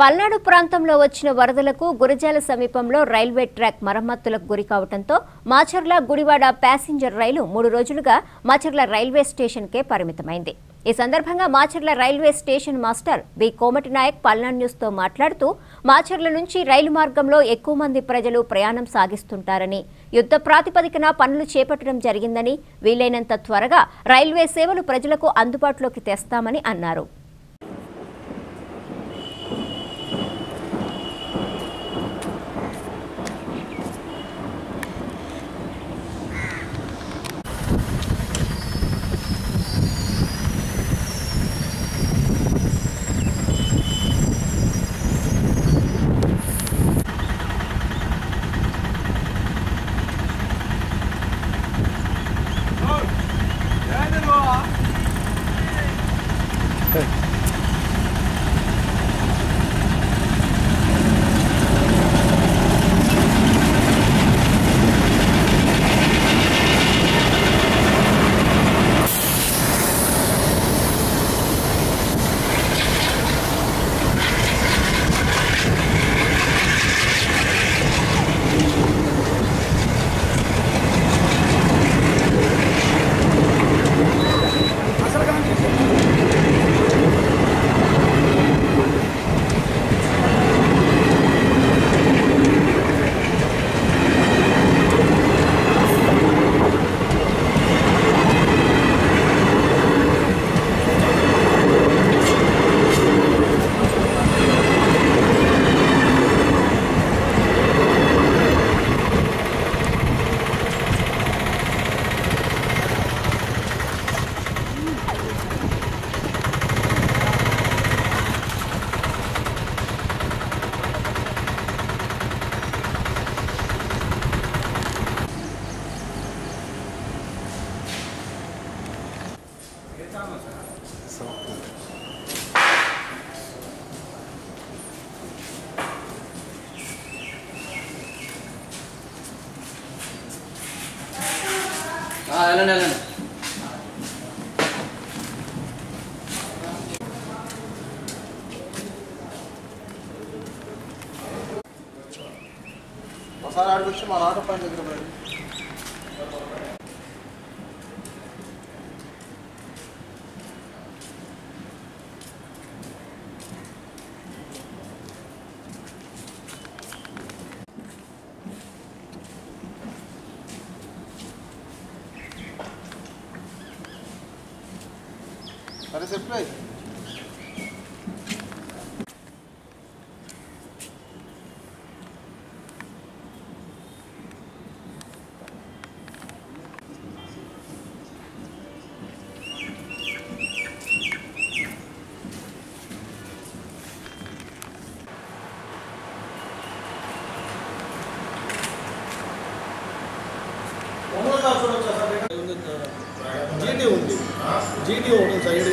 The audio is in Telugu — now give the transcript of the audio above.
పల్నాడు ప్రాంతంలో వచ్చిన వరదలకు గురజాల సమీపంలో రైల్వే ట్రాక్ మరమ్మతులకు గురి కావడంతో మాచర్ల గుడివాడ ప్యాసింజర్ రైలు మూడు రోజులుగా మాచర్ల రైల్వే స్టేషన్కే పరిమితమైంది. ఈ సందర్భంగా Macherla railway station master B. Komati Naik Palnadu న్యూస్తో మాట్లాడుతూ మాచర్ల నుంచి రైలు మార్గంలో ఎక్కువ మంది ప్రజలు ప్రయాణం సాగిస్తుంటారని యుద్ధ ప్రాతిపదికన పనులు చేపట్టడం జరిగిందని వీలైనంత త్వరగా రైల్వే సేవలు ప్రజలకు అందుబాటులోకి తెస్తామని అన్నారు. Okay. వెళ్ళండి వెళ్ళండి ఒకసారి ఆడికి వచ్చి మా ఆటో పైన దగ్గర Parece el play. 오늘 다 그렇 죠. జీటీ ఉంది జీటీ ఒకటి సైడ్